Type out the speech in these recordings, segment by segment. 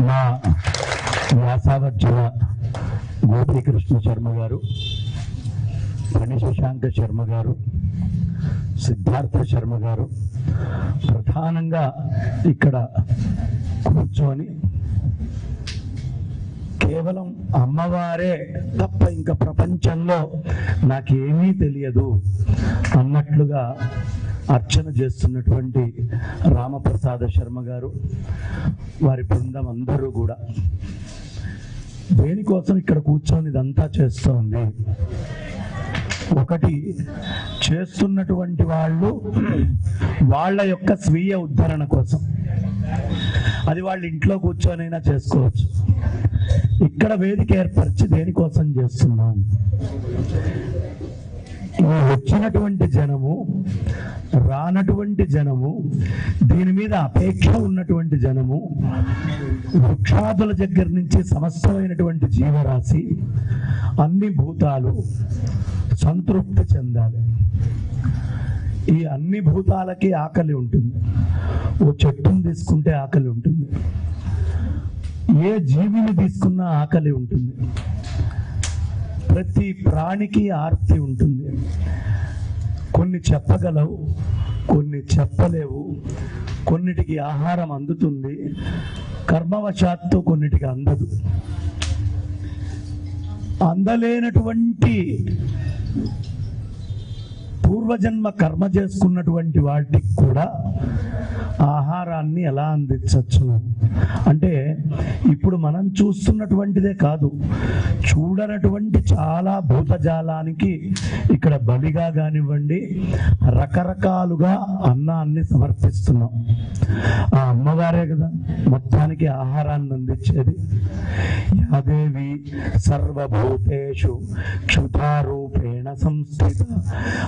మా వ్యాసావర్జున గోపీకృష్ణ శర్మ గారు ఫణి శశాంక శర్మ గారు సిద్ధార్థ శర్మ గారు ప్రధానంగా ఇక్కడ కూర్చొని కేవలం అమ్మవారే తప్ప ఇంకా ప్రపంచంలో నాకేమీ తెలియదు అన్నట్లుగా అర్చన చేస్తున్నటువంటి రామప్రసాద శర్మ గారు వారి బృందం అందరూ కూడా. దేనికోసం ఇక్కడ కూర్చొని ఇదంతా చేస్తోంది? ఒకటి చేస్తున్నటువంటి వాళ్ళు వాళ్ళ యొక్క స్వీయ ఉద్ధరణ కోసం. అది వాళ్ళ ఇంట్లో కూర్చొనైనా చేసుకోవచ్చు. ఇక్కడ వేదిక ఏర్పరిచి దేనికోసం చేస్తున్నాం? వచ్చినటువంటి జనము రానటువంటి జనము దీని మీద అపేక్ష ఉన్నటువంటి జనము వృక్షాదుల దగ్గర నుంచి సమస్తమైనటువంటి జీవరాశి అన్ని భూతాలు సంతృప్తి చెందాలి. ఈ అన్ని భూతాలకి ఆకలి ఉంటుంది. ఓ చెట్టును తీసుకుంటే ఆకలి ఉంటుంది. ఏ జీవిని తీసుకున్నా ఆకలి ఉంటుంది. ప్రతి ప్రాణికి ఆర్తి ఉంటుంది. కొన్ని చెప్పగలవు కొన్ని చెప్పలేవు. కొన్నిటికి ఆహారం అందుతుంది. కర్మవశాత్తు కొన్నిటికి అందదు. అందలేనటువంటి పూర్వజన్మ కర్మ చేసుకున్నటువంటి వాటికి కూడా ఆహారాన్ని ఎలా అందించవచ్చు? అంటే ఇప్పుడు మనం చూస్తున్నటువంటిదే కాదు చూడనటువంటి చాలా భూతజాలానికి ఇక్కడ బలిగా కానివ్వండి రకరకాలుగా అన్నాన్ని సమర్పిస్తున్నాం. ఆ అమ్మవారే కదా మొత్తానికి ఆహారాన్ని అందించేది. యాదేవి సర్వభూతేషు క్షుతారూప సంస్థిత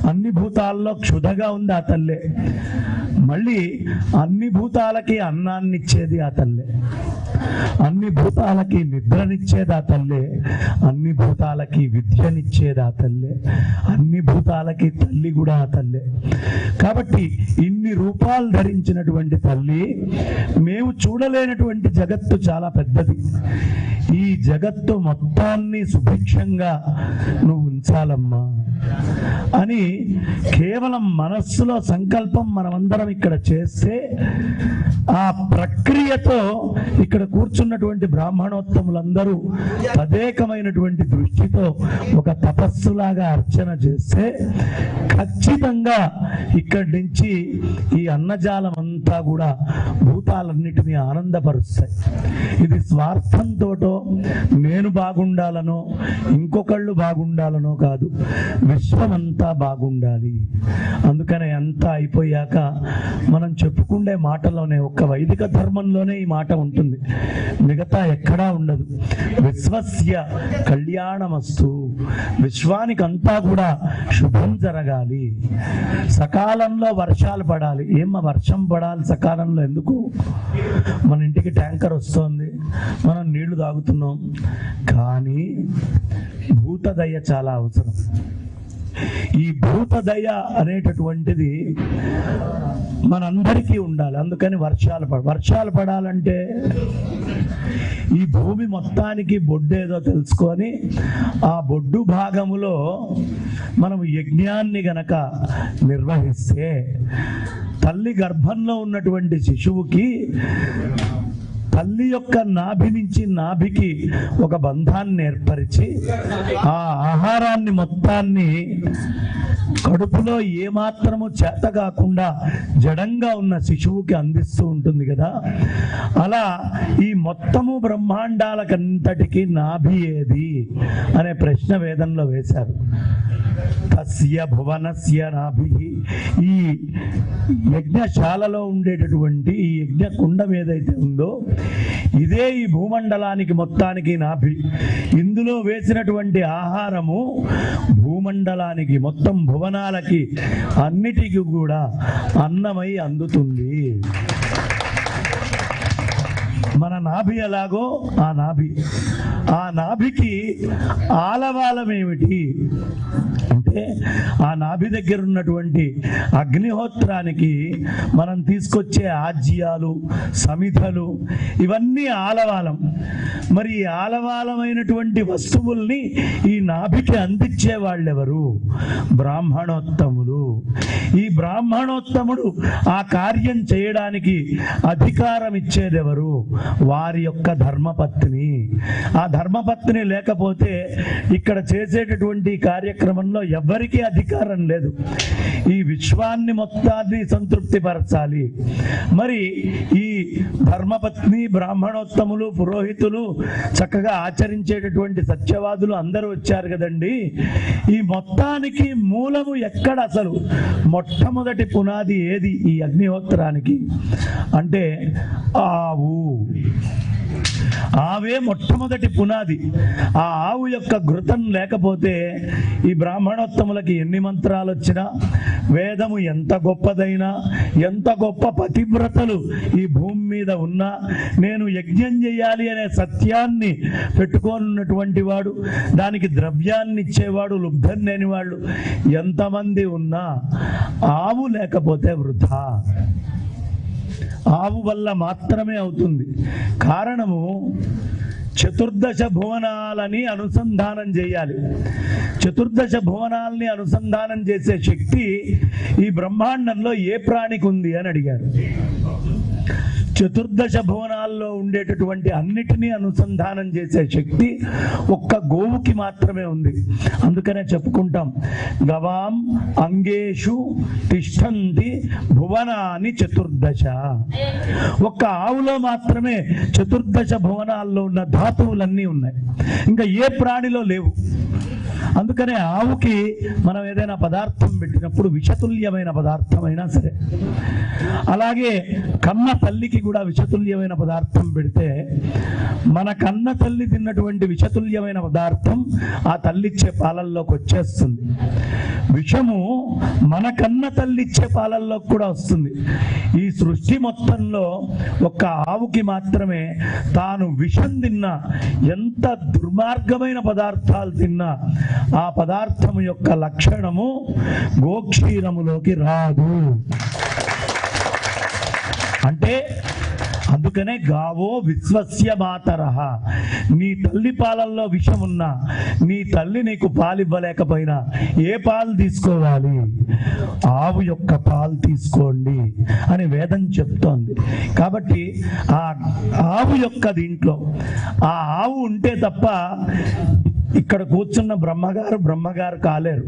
అన్ని భూతాల్లో క్షుధగా ఉంది ఆ తల్లే. మళ్ళీ అన్ని భూతాలకి అన్నాన్ని ఇచ్చేది ఆ తల్లే. అన్ని భూతాలకి నిద్రనిచ్చేది ఆ తల్లే. అన్ని భూతాలకి విద్యనిచ్చేది ఆ తల్లే. అన్ని భూతాలకి తల్లి కూడా ఆ తల్లే. కాబట్టి ఇన్ని రూపాలు ధరించినటువంటి తల్లి మేము చూడలేనటువంటి జగత్తు చాలా పెద్దది. ఈ జగత్తు మొత్తాన్ని సుభిక్షంగా నువ్వు ఉంచాలమ్మా. అని కేవలం మనస్సులో సంకల్పం మనమందరం ఇక్కడ చేస్తే ఆ ప్రక్రియతో ఇక్కడ కూర్చున్నటువంటి బ్రాహ్మణోత్తములందరూ తదేకమైనటువంటి దృష్టితో ఒక తపస్సులాగా అర్చన చేస్తే ఖచ్చితంగా ఇక్కడి నుంచి ఈ అన్నజాలం అంతా కూడా భూతాలన్నిటినీ ఆనందపరుస్తాయి. ఇది స్వార్థంతోటో నేను బాగుండాలనో ఇంకొకళ్ళు బాగుండాలనో కాదు. విశ్వమంతా బాగుండాలి. అందుకనే అంతా అయిపోయాక మనం చెప్పుకుండే మాటలోనే ఒక్క వైదిక ధర్మంలోనే ఈ మాట ఉంటుంది. మిగతా ఎక్కడా ఉండదు. విశ్వస్య కళ్యాణమస్తు. విశ్వానికి అంతా కూడా శుభం జరగాలి. సకాలంలో వర్షాలు పడాలి. ఏమ్మా వర్షం పడాలి సకాలంలో ఎందుకు? మన ఇంటికి ట్యాంకర్ వస్తోంది. మనం నీళ్ళు తాగుతున్నాం. కానీ భూతదయ చాలా అవసరం. ఈ భూతదయ అనేటటువంటిది మనందరికీ ఉండాలి. అందుకని వర్షాలు పడ వర్షాలు పడాలంటే ఈ భూమి మొత్తానికి బొడ్డేదో తెలుసుకొని ఆ బొడ్డు భాగములో మనం యజ్ఞాన్ని గనక నిర్వహిస్తే తల్లి గర్భంలో ఉన్నటువంటి శిశువుకి తల్లి యొక్క నాభి నుంచి నాభికి ఒక బంధాన్ని ఏర్పరిచి ఆ ఆహారాన్ని మొత్తాన్ని కడుపులో ఏమాత్రము చేత కాకుండా జడంగా ఉన్న శిశువుకి అందిస్తూ ఉంటుంది కదా. అలా ఈ మొత్తము బ్రహ్మాండాలకంతటికి నాభి ఏది అనే ప్రశ్న వేదంలో వేశారు. తస్య భువనస్య నాభి. ఈ యజ్ఞశాలలో ఉండేటటువంటి ఈ యజ్ఞ కుండం ఏదైతే ఉందో ఇదే ఈ భూమండలానికి మొత్తానికి నాభి. ఇందులో వేసినటువంటి ఆహారము భూమండలానికి మొత్తం భువనాలకి అన్నిటికీ కూడా అన్నమై అందుతుంది. మన నాభి ఎలాగో ఆ నాభి. ఆ నాభికి ఆలవాలం ఏమిటి అంటే ఆ నాభి దగ్గర ఉన్నటువంటి అగ్నిహోత్రానికి మనం తీసుకొచ్చే ఆజ్యాలు సమిధలు ఇవన్నీ ఆలవాలం. మరి ఈ ఆలవాలమైనటువంటి వస్తువుల్ని ఈ నాభికి అందించే వాళ్ళెవరు? బ్రాహ్మణోత్తములు. ఈ బ్రాహ్మణోత్తముడు ఆ కార్యం చేయడానికి అధికారం ఇచ్చేదెవరు? వారి యొక్క ధర్మపత్ని. ఆ ధర్మపత్ని లేకపోతే ఇక్కడ చేసేటటువంటి కార్యక్రమంలో ఎవరికీ అధికారం లేదు. ఈ విశ్వాన్ని మొత్తాన్ని సంతృప్తిపరచాలి. మరి ఈ ధర్మపత్ని బ్రాహ్మణోత్తములు పురోహితులు చక్కగా ఆచరించేటటువంటి సత్యవాదులు అందరూ వచ్చారు కదండి. ఈ మొత్తానికి మూలము ఎక్కడ అసలు? మొట్టమొదటి పునాది ఏది ఈ అగ్నిహోత్రానికి? అంటే ఆవు. ఆవే మొట్టమొదటి పునాది. ఆ ఆవు యొక్క ఘృతం లేకపోతే ఈ బ్రాహ్మణోత్తములకి ఎన్ని మంత్రాలు వచ్చినా వేదము ఎంత గొప్పదైనా ఎంత గొప్ప పతివ్రతలు ఈ భూమి మీద ఉన్నా నేను యజ్ఞం చేయాలి అనే సత్యాన్ని పెట్టుకోనున్నటువంటి వాడు దానికి ద్రవ్యాన్ని ఇచ్చేవాడు లుబ్ధం లేని వాళ్ళు ఎంతమంది ఉన్నా ఆవు లేకపోతే వృధా. ఆవు వల్ల మాత్రమే అవుతుంది. కారణము చతుర్దశ భువనాలని అనుసంధానం చేయాలి. చతుర్దశ భువనాల్ని అనుసంధానం చేసే శక్తి ఈ బ్రహ్మాండంలో ఏ ప్రాణికి ఉంది అని అడిగారు. చతుర్దశ భువనాల్లో ఉండేటటువంటి అన్నిటినీ అనుసంధానం చేసే శక్తి ఒక్క గోవుకి మాత్రమే ఉంది. అందుకనే చెప్పుకుంటాం గవాం అంగేషు తిష్టంతి భువనాని చతుర్దశ. ఒక్క ఆవులో మాత్రమే చతుర్దశ భువనాల్లో ఉన్న ధాతువులన్నీ ఉన్నాయి. ఇంకా ఏ ప్రాణిలో లేవు. అందుకనే ఆవుకి మనం ఏదైనా పదార్థం పెట్టినప్పుడు విషతుల్యమైన పదార్థమైనా సరే అలాగే కన్న తల్లికి కూడా విషతుల్యమైన పదార్థం పెడితే మన కన్న తల్లి తిన్నటువంటి విషతుల్యమైన పదార్థం ఆ తల్లిచ్చే పాలల్లోకి వచ్చేస్తుంది. విషము మన కన్న తల్లిచ్చే పాలల్లోకి కూడా వస్తుంది. ఈ సృష్టి మొత్తంలో ఒక్క ఆవుకి మాత్రమే తాను విషం తిన్నా ఎంత దుర్మార్గమైన పదార్థాలు తిన్నా ఆ పదార్థము యొక్క లక్షణము గోక్షీరములోకి రాదు. అంటే అందుకనే గావో విశ్వస్య మాతరహ నీ తల్లి పాలల్లో విషం ఉన్నా నీ తల్లి నీకు పాలివ్వలేకపోయినా ఏ పాలు తీసుకోవాలి? ఆవు యొక్క పాలు తీసుకోండి అని వేదం చెప్తోంది. కాబట్టి ఆ ఆవు యొక్క దీంట్లో ఆ ఆవు ఉంటే తప్ప ఇక్కడ కూర్చున్న బ్రహ్మగారు బ్రహ్మగారు కాలేరు.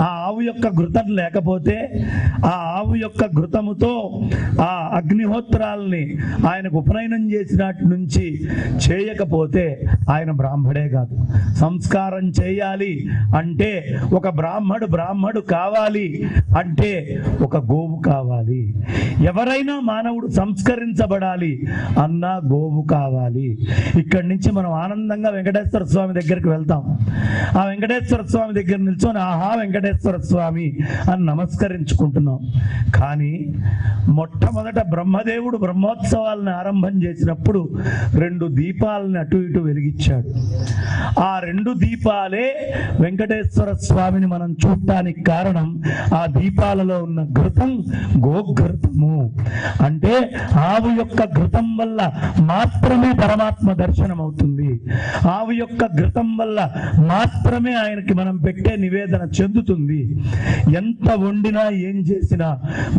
ఆ ఆవు యొక్క ఘృతం లేకపోతే ఆ ఆవు యొక్క ఘృతముతో ఆ అగ్నిహోత్రాల్ని ఆయనకు ఉపనయనం చేసినట్టు నుంచి చేయకపోతే ఆయన బ్రాహ్మడే కాదు. సంస్కారం చేయాలి అంటే ఒక బ్రాహ్మడు బ్రాహ్మడు కావాలి అంటే ఒక గోవు కావాలి. ఎవరైనా మానవుడు సంస్కరించబడాలి అన్నా గోవు కావాలి. ఇక్కడి నుంచి మనం ఆనందంగా వెంకటేశ్వర స్వామి దగ్గరికి వెళ్తాం. ఆ వెంకటేశ్వర స్వామి దగ్గర నిల్చొని ఆహా వెంకటేశ్వర స్వామి అని నమస్కరించుకుంటున్నాం. కానీ మొట్టమొదట బ్రహ్మదేవుడు బ్రహ్మోత్సవాలను ఆరంభం చేసినప్పుడు రెండు దీపాలను అటు ఇటు వెలిగించాడు. ఆ రెండు దీపాలే వెంకటేశ్వర స్వామిని మనం చూడటానికి కారణం ఆ దీపాలలో ఉన్న ఘృతం గోఘృతము. అంటే ఆవు యొక్క ఘృతం వల్ల మాత్రమే పరమాత్మ దర్శనం అవుతుంది ఆవు యొక్క ఘృతం వల్ల మాత్రమే ఆయనకి మనం పెట్టే నివేదన చెందుతుంది. ఎంత వండినా ఏం చేసిన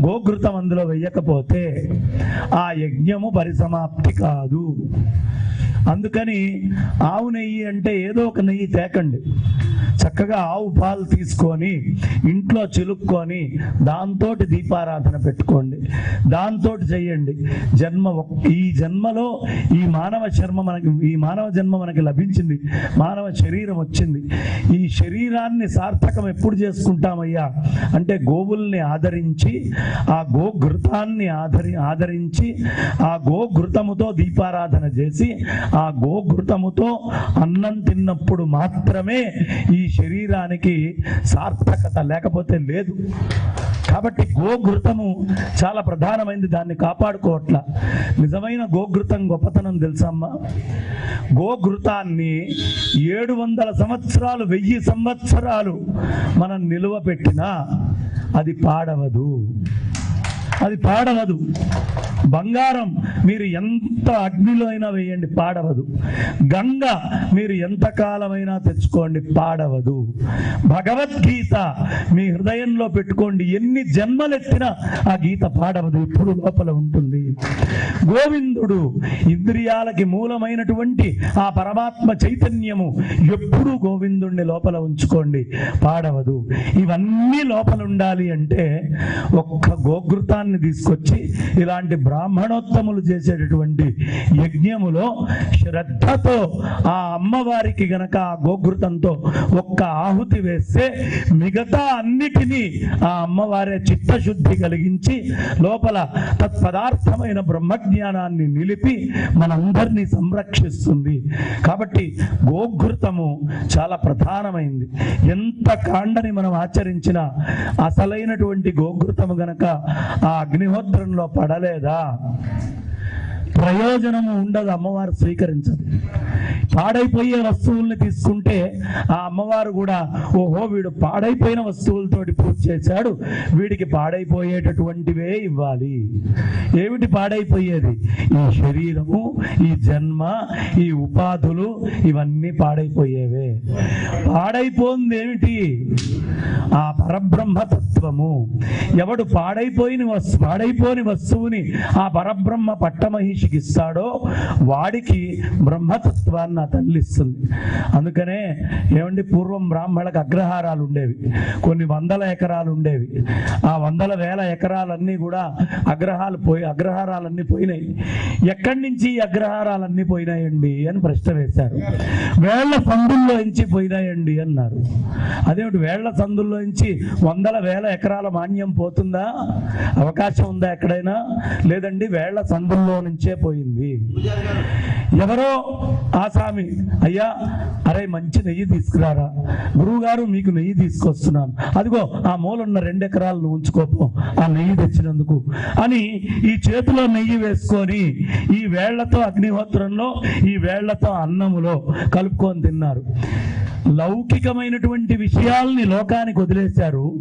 గోఘృతం అందులో వేయకపోతే ఆ యజ్ఞము పరిసమాప్తి కాదు. అందుకని ఆవు నెయ్యి అంటే ఏదో ఒక నెయ్యి తేకండి. చక్కగా ఆవు పాలు తీసుకొని ఇంట్లో చిలుక్కొని దాంతో దీపారాధన పెట్టుకోండి. దాంతో చేయండి. జన్మ ఈ జన్మలో ఈ మానవ శర్మ మనకి ఈ మానవ జన్మ మనకి లభించింది. మానవ శరీరం వచ్చింది. ఈ శరీరాన్ని సార్థకం ఎప్పుడు చేసుకుంటామయ్యా? అంటే గోవుల్ని ఆదరించి ఆ గోఘృతాన్ని ఆదరి ఆదరించి ఆ గోఘృతముతో దీపారాధన చేసి ఆ గోఘృతముతో అన్నం తిన్నప్పుడు మాత్రమే ఈ శరీరానికి సార్థకత లేకపోతే లేదు. కాబట్టి గోఘృతము చాలా ప్రధానమైనది దాన్ని కాపాడుకోవట్ల. నిజమైన గోఘృతం గొప్పతనం తెలుసమ్మా? గోఘృతాన్ని ఏడు వందల సంవత్సరాలు వెయ్యి సంవత్సరాలు మనం నిలువ పెట్టినా అది పాడవదు. అది పాడవదు. బంగారం మీరు ఎంత అగ్నిలో అయినా వేయండి పాడవదు. గంగ మీరు ఎంత కాలమైనా తెచ్చుకోండి పాడవదు. భగవద్గీత మీ హృదయంలో పెట్టుకోండి. ఎన్ని జన్మలెత్తినా ఆ గీత పాడవదు ఇప్పుడు లోపల ఉంటుంది. గోవిందుడు ఇంద్రియాలకి మూలమైనటువంటి ఆ పరమాత్మ చైతన్యము ఎప్పుడూ గోవిందుణ్ణి లోపల ఉంచుకోండి పాడవదు. ఇవన్నీ లోపల ఉండాలి అంటే ఒక్క గోకృతాన్ని తీసుకొచ్చి ఇలాంటి బ్రాహ్మణోత్తములు చేసేటటువంటి యజ్ఞములో శ్రద్ధతో ఆ అమ్మవారికి గనక ఆ గోఘృతంతో ఒక్క ఆహుతి వేస్తే మిగతా అన్నిటినీ ఆ అమ్మవారే చిత్తశుద్ధి కలిగించి లోపల తత్పదార్థమైన బ్రహ్మజ్ఞానాన్ని నిలిపి మనందరినీ సంరక్షిస్తుంది. కాబట్టి గోఘృతము చాలా ప్రధానమైంది. ఎంత కాండని మనం ఆచరించినా అసలైనటువంటి గోఘృతము గనక ఆ అగ్నిహోత్రంలో పడలేదా? 啊. ప్రయోజనము ఉండదు అమ్మవారు స్వీకరించదు. పాడైపోయే వస్తువుల్ని తీసుకుంటే ఆ అమ్మవారు కూడా ఓహో వీడు పాడైపోయిన వస్తువులతోటి పూజ చేశాడు వీడికి పాడైపోయేటటువంటివే ఇవ్వాలి. ఏమిటి పాడైపోయేది? ఈ శరీరము ఈ జన్మ ఈ ఉపాధులు ఇవన్నీ పాడైపోయేవే. పాడైపోయింది ఏమిటి? ఆ పరబ్రహ్మతత్వము. ఎవడు పాడైపోయిన వస్తు పాడైపోని వస్తువుని ఆ పరబ్రహ్మ పట్టమహిషి ఇస్తాడో వాడికి బ్రహ్మతత్వాన్ని ఆ తల్లి ఇస్తుంది. అందుకనే ఏమండి పూర్వం బ్రాహ్మణులకు అగ్రహారాలు ఉండేవి. కొన్ని వందల ఎకరాలు ఉండేవి. ఆ వందల వేల ఎకరాలన్నీ కూడా అగ్రహాలు పోయి అగ్రహారాలన్నీ పోయినాయి. ఎక్కడి నుంచి ఈ అగ్రహారాలన్నీ పోయినాయండి అని ప్రశ్న వేశారు. వేళ్ళ సందుల్లో నుంచి పోయినాయండి అన్నారు. అదేమిటి వేళ్ళ సందుల్లో నుంచి వందల వేల ఎకరాల మాన్యం పోతుందా? అవకాశం ఉందా ఎక్కడైనా? లేదండి వేళ్ళ సందుల్లో నుంచే పోయింది. ఎవరో ఆసామి అయ్యా అరే మంచి నెయ్యి తీసుకురారా. గురువు గారు మీకు నెయ్యి తీసుకొస్తున్నాను. అదిగో ఆ మూలున్న రెండు ఎకరాలను ఉంచుకోపో ఆ నెయ్యి తెచ్చినందుకు అని ఈ చేతిలో నెయ్యి వేసుకొని ఈ వేళ్ళతో అగ్నిహోత్రంలో ఈ వేళ్ళతో అన్నములో కలుపుకొని తిన్నారు. లౌకికమైనటువంటి విషయాల్ని లోకానికి వదిలేశారు.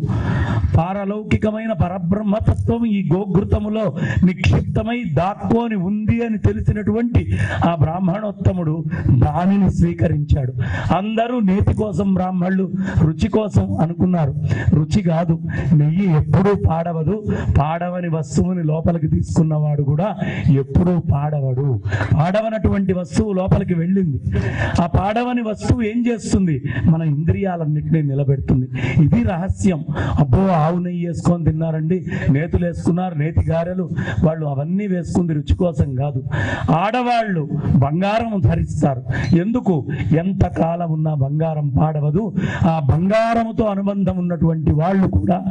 పారలౌకికమైన పరబ్రహ్మతత్వం ఈ గోఘృతములో నిక్షిప్తమై దాక్కోని ఉంది అని తెలిసినటువంటి ఆ బ్రాహ్మణోత్తముడు దానిని స్వీకరించాడు. అందరూ నేతి కోసం బ్రాహ్మణులు రుచి కోసం అనుకున్నారు. రుచి కాదు నెయ్యి ఎప్పుడూ పాడవదు. పాడవని వస్తువుని లోపలికి తీసుకున్నవాడు కూడా ఎప్పుడూ పాడవడు. పాడవనటువంటి వస్తువు లోపలికి వెళ్ళింది. ఆ పాడవని వస్తువు ఏం చేస్తుంది? మన ఇంద్రియాలన్నింటినీ నిలబెడుతుంది. ఇది రహస్యం. అబ్బో ఆవు నెయ్యి వేసుకొని తిన్నారండి. నేతులు వేసుకున్నారు నేతి గారెలు. వాళ్ళు అవన్నీ వేసుకుంది రుచి కోసం కాదు. ఆడవాళ్ళు బంగారం ధరిస్తారు. ఎందుకు? ఎంత కాలం ఉన్నా బంగారం పాడవదు. ఆ బంగారముతో అనుబంధం ఉన్నటువంటి వాళ్ళు కూడా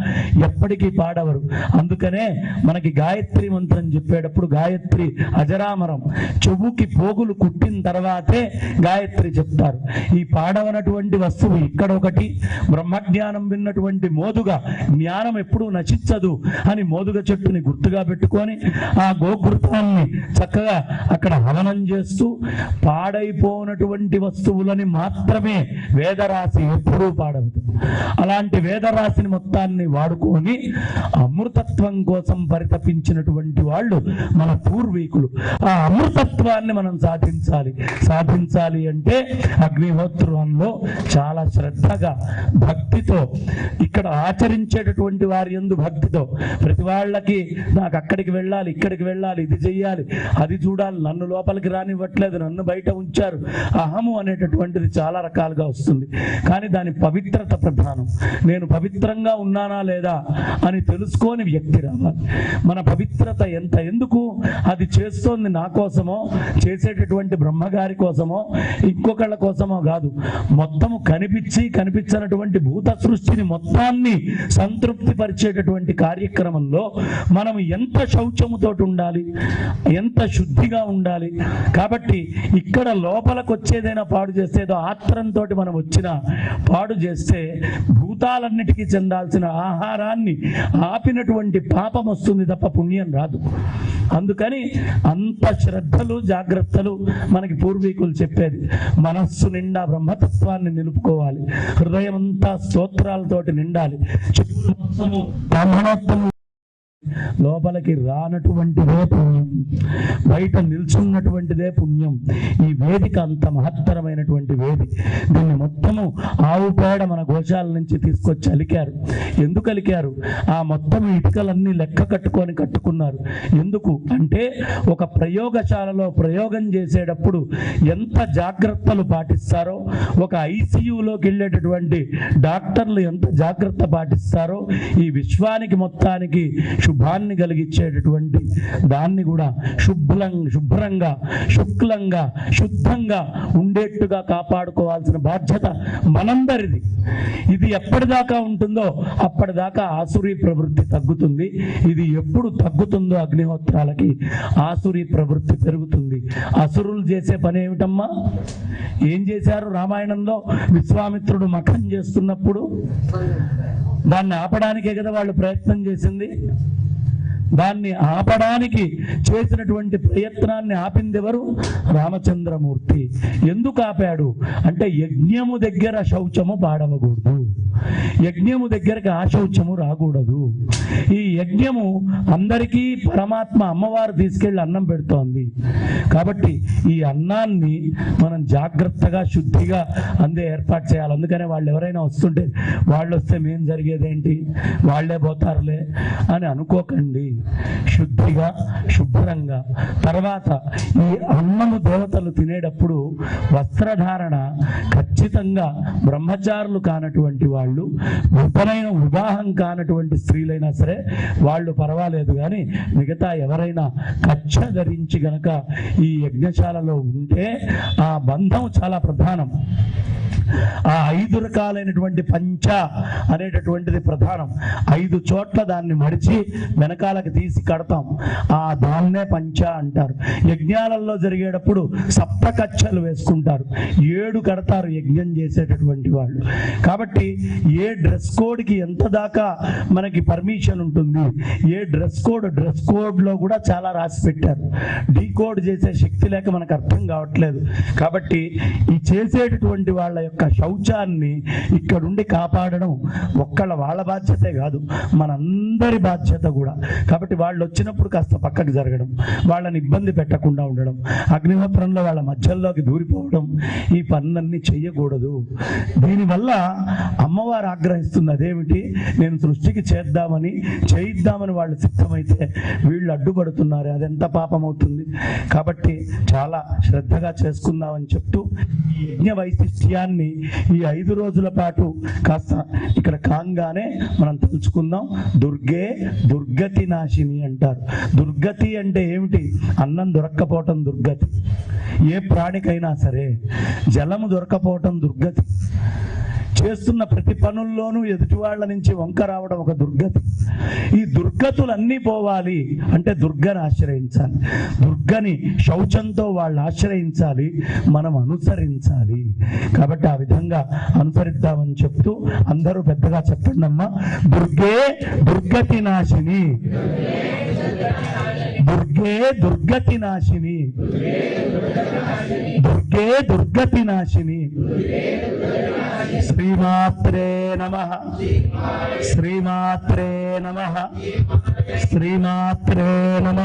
ఎప్పటికీ పాడవరు. అందుకనే మనకి గాయత్రి మంత్రం చెప్పేటప్పుడు గాయత్రి అజరామరం. చెవుకి పోగులు కుట్టిన తర్వాతే గాయత్రి చెప్తారు. ఈ పాడవనటువంటి వస్తువు ఇక్కడ ఒకటి. బ్రహ్మజ్ఞానం విన్నటువంటి మోదుగా జ్ఞానం ఎప్పుడూ నశించదు అని మోదుగ చెట్టుని గుర్తుగా పెట్టుకొని ఆ గోకృతాన్ని చక్కగా అక్కడ హవనం చేస్తూ పాడైపోనటువంటి వస్తువులని మాత్రమే వేదరాశి ఎప్పుడూ పాడవుతుంది అలాంటి వేదరాశిని మొత్తాన్ని వాడుకొని అమృతత్వం కోసం పరితపించినటువంటి వాళ్ళు మన పూర్వీకులు. ఆ అమృతత్వాన్ని మనం సాధించాలి. సాధించాలి అంటే అగ్నిహోత్రంలో చాలా శ్రద్ధగా భక్తితో ఇక్కడ ఆచరించేటటువంటి వారి ఎందు భక్తితో ప్రతి వాళ్ళకి నాకు అక్కడికి వెళ్ళాలి ఇక్కడికి వెళ్ళాలి ఇది చెయ్యాలి అది చూడాలి నన్ను లోపలికి రానివ్వట్లేదు నన్ను బయట ఉంచారు. అహము అనేటటువంటిది చాలా రకాలుగా వస్తుంది. కానీ దాని పవిత్రత ప్రధానం. నేను పవిత్రంగా ఉన్నానా లేదా అని తెలుసుకోని వ్యక్తి రావాలి. మన పవిత్రత ఎంత ఎందుకు అది చేస్తోంది నా కోసమో చేసేటటువంటి బ్రహ్మగారి కోసమో ఇంకొకళ్ళ కోసమో కాదు. మొత్తము కనిపించి కనిపించినటువంటి భూత సృష్టిని మొత్తాన్ని సంతృప్తి పరిచేటటువంటి కార్యక్రమంలో మనం ఎంత శౌచముతో ఉండాలి ఎంత శుద్ధిగా ఉండాలి కాబట్టి ఇక్కడ లోపలకు వచ్చేదైనా పాడు చేస్తే ఏదో ఆత్రంతో మనం వచ్చిన పాడు చేస్తే భూతాలన్నిటికీ చెందాల్సిన ఆహారాన్ని ఆపినటువంటి పాపం వస్తుంది తప్ప పుణ్యం రాదు. అందుకని అంత శ్రద్ధలు జాగ్రత్తలు మనకి పూర్వీకులు చెప్పేది. మనస్సు నిండా బ్రహ్మతత్వాన్ని నిలుపుకోవాలి. హృదయం అంతా స్తోత్రాలతోటి నిండాలి. చెప్పులు లోపలికి రానటువంటిదే పుణ్యం బయట నిల్చున్నటువంటిదే పుణ్యం ఈ వేదిక అంత మహత్తరమైనటువంటి వేది. దీన్ని మొత్తము ఆవు పేడ మన గోశాల నుంచి తీసుకొచ్చి అలికారు. ఎందుకు అలికారు? ఆ మొత్తం ఇటుకలన్నీ లెక్క కట్టుకొని కట్టుకున్నారు. ఎందుకు? అంటే ఒక ప్రయోగశాలలో ప్రయోగం చేసేటప్పుడు ఎంత జాగ్రత్తలు పాటిస్తారో ఒక ఐసీయూలోకి వెళ్ళేటటువంటి డాక్టర్లు ఎంత జాగ్రత్త పాటిస్తారో ఈ విశ్వానికి మొత్తానికి శుభాన్ని కలిగించేటటువంటి దాన్ని కూడా శుభ్రం శుభ్రంగా శుక్లంగా శుద్ధంగా ఉండేట్టుగా కాపాడుకోవాల్సిన బాధ్యత మనందరిది. ఇది ఎప్పటిదాకా ఉంటుందో అప్పటిదాకా ఆసురీ ప్రవృత్తి తగ్గుతుంది. ఇది ఎప్పుడు తగ్గుతుందో అగ్నిహోత్రాలకి ఆసురీ ప్రవృత్తి పెరుగుతుంది. అసురులు చేసే పని ఏమిటమ్మా ఏం చేశారు రామాయణంలో? విశ్వామిత్రుడు మఖం చేస్తున్నప్పుడు? దాన్ని ఆపడానికే కదా వాళ్ళు ప్రయత్నం చేసింది? దాన్ని ఆపడానికి చేసినటువంటి ప్రయత్నాన్ని ఆపింది ఎవరు? రామచంద్రమూర్తి. ఎందుకు ఆపాడు? అంటే యజ్ఞము దగ్గర శౌచము పాడవకూడదు. యజ్ఞము దగ్గరకు ఆ రాకూడదు. ఈ యజ్ఞము అందరికీ పరమాత్మ అమ్మవారు తీసుకెళ్ళి అన్నం పెడుతోంది. కాబట్టి ఈ అన్నాన్ని మనం జాగ్రత్తగా శుద్ధిగా అందే ఏర్పాటు చేయాలి. అందుకనే వాళ్ళు ఎవరైనా వస్తుంటే వాళ్ళు వస్తే మేం జరిగేదేంటి? వాళ్ళే పోతారులే అని అనుకోకండి. శుద్ధిగా శుభ్రంగా. తర్వాత ఈ అన్నము దేవతలు తినేటప్పుడు వస్త్రధారణ ఖచ్చితంగా బ్రహ్మచారులు కానటువంటి వాళ్ళు విపనైన వివాహం కానటువంటి స్త్రీలైనా సరే వాళ్ళు పర్వాలేదు కానీ మిగతా ఎవరైనా కచ్చ ధరించి గనక ఈ యజ్ఞశాలలో ఉంటే ఆ బంధం చాలా ప్రధానం. ఆ ఐదు రకాలైనటువంటి పంచ అనేటటువంటిది ప్రధానం. ఐదు చోట్ల దాన్ని మడిచి వెనకాలకి తీసి కడతాం. ఆ దాన్నే పంచ అంటారు. యజ్ఞాలలో జరిగేటప్పుడు సప్త కచ్చలు వేసుకుంటారు. ఏడు కడతారు యజ్ఞం చేసేటటువంటి వాళ్ళు. కాబట్టి ఏ డ్రెస్ కోడ్కి ఎంత దాకా మనకి పర్మిషన్ ఉంటుంది? ఏ డ్రెస్ కోడ్ డ్రెస్ కోడ్లో కూడా చాలా రాసి పెట్టారు. డీ కోడ్ చేసే శక్తి లేక మనకు అర్థం కావట్లేదు. కాబట్టి ఈ చేసేటటువంటి వాళ్ళ యొక్క శౌచాన్ని ఇక్కడుండి కాపాడడం ఒక్కళ్ళ వాళ్ళ బాధ్యతే కాదు మనందరి బాధ్యత కూడా. కాబట్టి వాళ్ళు వచ్చినప్పుడు కాస్త పక్కకు జరగడం వాళ్ళని ఇబ్బంది పెట్టకుండా ఉండడం అగ్నిహోత్రంలో వాళ్ళ మధ్యలోకి దూరిపోవడం ఈ పనులన్నీ చేయకూడదు. దీనివల్ల అమ్మ అమ్మవారు ఆగ్రహిస్తుంది అదేమిటి నేను సృష్టికి చేద్దామని చేయిద్దామని వాళ్ళు సిద్ధమైతే వీళ్ళు అడ్డుపడుతున్నారు. అదెంత పాపం అవుతుంది కాబట్టి చాలా శ్రద్ధగా చేసుకుందామని చెప్తూ ఈ యజ్ఞ వైశిష్ట్యాన్ని ఈ ఐదు రోజుల పాటు కాస్త ఇక్కడ కాంగానే మనం తెలుసుకుందాం దుర్గే దుర్గతి నాశిని అంటారు. దుర్గతి అంటే ఏమిటి? అన్నం దొరక్కపోవటం దుర్గతి. ఏ ప్రాణికైనా సరే జలము దొరకపోవటం దుర్గతి. చేస్తున్న ప్రతి పనుల్లోనూ ఎదుటివాళ్ళ నుంచి వంక రావడం ఒక దుర్గతి. ఈ దుర్గతులన్నీ పోవాలి అంటే దుర్గని ఆశ్రయించాలి. దుర్గని శౌచంతో వాళ్ళు ఆశ్రయించాలి మనం అనుసరించాలి. కాబట్టి ఆ విధంగా అనుసరిద్దామని చెప్తూ అందరూ పెద్దగా చెప్పండి అమ్మా దుర్గే దుర్గతి నాశిని దుర్గే దుర్గతి నాశిని దుర్గే దుర్గతి నాశిని శ్రీమాత్రే నమ. శ్రీమాత్రే నమ. శ్రీమాత్రే నమ.